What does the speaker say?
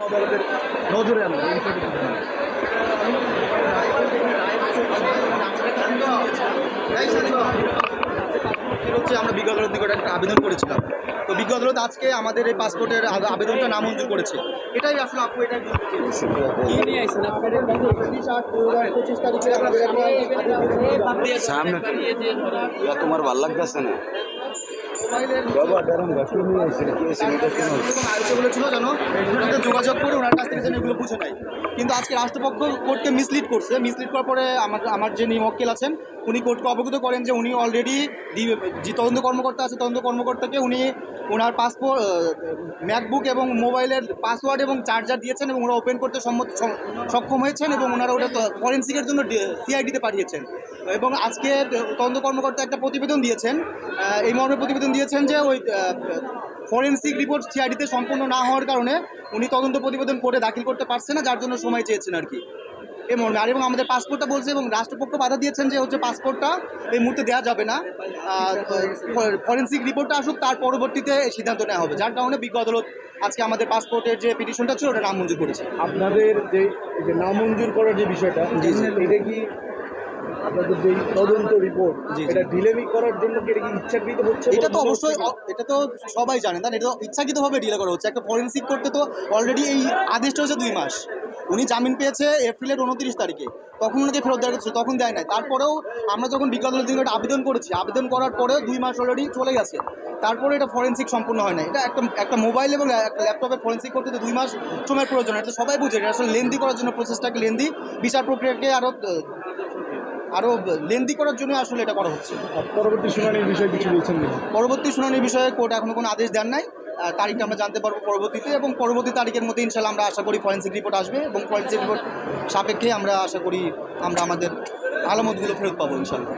আদালতের নজরে আনবে এই বিষয়টি কি জানেন? এর হচ্ছে আমরা বিজ্ঞ আদালত নিকট একটা আবেদন করেছিলাম। তো বিজ্ঞ আদালত আজকে আমাদের এই পাসপোর্টের আবেদনটা নামঞ্জুর করেছে। এটাই আসলে আপু এটাই সামনে। তোমার ভালো লাগতেছে না? বাবা দাঁড়ান গা নিয়ে এসে কি এসে এটা কেন যোগাযোগ করে, ওনার কাছ থেকে যেন এগুলো বুঝে নেয়। কিন্তু আজকে রাষ্ট্রপক্ষ কোর্টকে মিসলিড করছে। মিসলিড করার পরে আমার আমার যে নিমক্কেল আছেন, উনি কোর্টকে অবগত করেন যে উনি অলরেডি যে তদন্ত কর্মকর্তা আছে, তদন্ত কর্মকর্তাকে উনি ওনার পাসপোর্ট ম্যাকবুক এবং মোবাইলের পাসওয়ার্ড এবং চার্জার দিয়েছেন এবং ওরা ওপেন করতে সম্মত সক্ষম হয়েছেন এবং ওনারা ওটা ফরেন্সিকের জন্য সিআইডিতে পাঠিয়েছেন। এবং আজকে তদন্ত কর্মকর্তা একটা প্রতিবেদন দিয়েছেন এই মর্মে প্রতিবেদন দিয়েছেন যে ওই ফরেন্সিক রিপোর্ট সিআইডিতে সম্পূর্ণ না হওয়ার কারণে উনি তদন্ত প্রতিবেদন করে দাখিল করতে পারছে না যার জন্য সময় চেয়েছেন আর কি। এই মর্মে আর এবং আমাদের পাসপোর্টটা বলছে এবং রাষ্ট্রপক্ষ বাধা দিয়েছেন যে হচ্ছে পাসপোর্টটা এই মুহূর্তে দেওয়া যাবে না। ফরেন্সিক রিপোর্টটা আসুক তার পরবর্তীতে সিদ্ধান্ত নেওয়া হবে যার কারণে বিজ্ঞ আদালত আজকে আমাদের পাসপোর্টের যে পিটিশনটা ছিল ওটা নামঞ্জুর করেছে। আপনাদের যে নামঞ্জুর করার যে বিষয়টা। এটা কি আপনাদের যে তদন্ত রিপোর্ট। এটা ডিলেমি করার জন্য কি এটা কি ইচ্ছাকৃত হচ্ছে? এটা তো অবশ্যই এটা তো সবাই জানেন না? এটা তো ইচ্ছাকৃতভাবে ডিলে করা হচ্ছে। একটা ফরেন্সিক করতে তো অলরেডি এই আদেশটা হচ্ছে দুই মাস। উনি জামিন পেয়েছে এপ্রিলের উনত্রিশ তারিখে। তখন ওনাকে ফেরত দেওয়ার কথা তখন দেয় নাই। তারপরেও আমরা যখন বিজ্ঞান দিন আবেদন করেছি আবেদন করার পরেও দুই মাস অলরেডি চলে গেছে। তারপরে এটা ফরেন্সিক সম্পূর্ণ হয় না এটা একটা একটা মোবাইল এবং একটা ল্যাপটপে ফরেন্সিক করতে তো দুই মাস সময়ের প্রয়োজন। এটা সবাই বুঝে। এটা আসলে লেন্দি করার জন্য প্রসেসটাকে লেন্দি বিচার প্রক্রিয়াকে আরও আরও লেন্দি করার জন্য আসলে এটা করা হচ্ছে। পরবর্তী শুনানির বিষয়ে কিছু বলছেন পরবর্তী শুনানির বিষয়ে কোর্ট এখনও কোনো আদেশ দেন নাই। তারিখটা আমরা জানতে পারব পরবর্তীতে এবং পরবর্তী তারিখের মধ্যে ইনশাল্লাহ আমরা আশা করি ফরেন্সিক রিপোর্ট আসবে এবং ফরেন্সিক রিপোর্ট সাপেক্ষে আমরা আশা করি আমরা আমাদের আলামতগুলো ফেরত পাবো ইনশাল্লাহ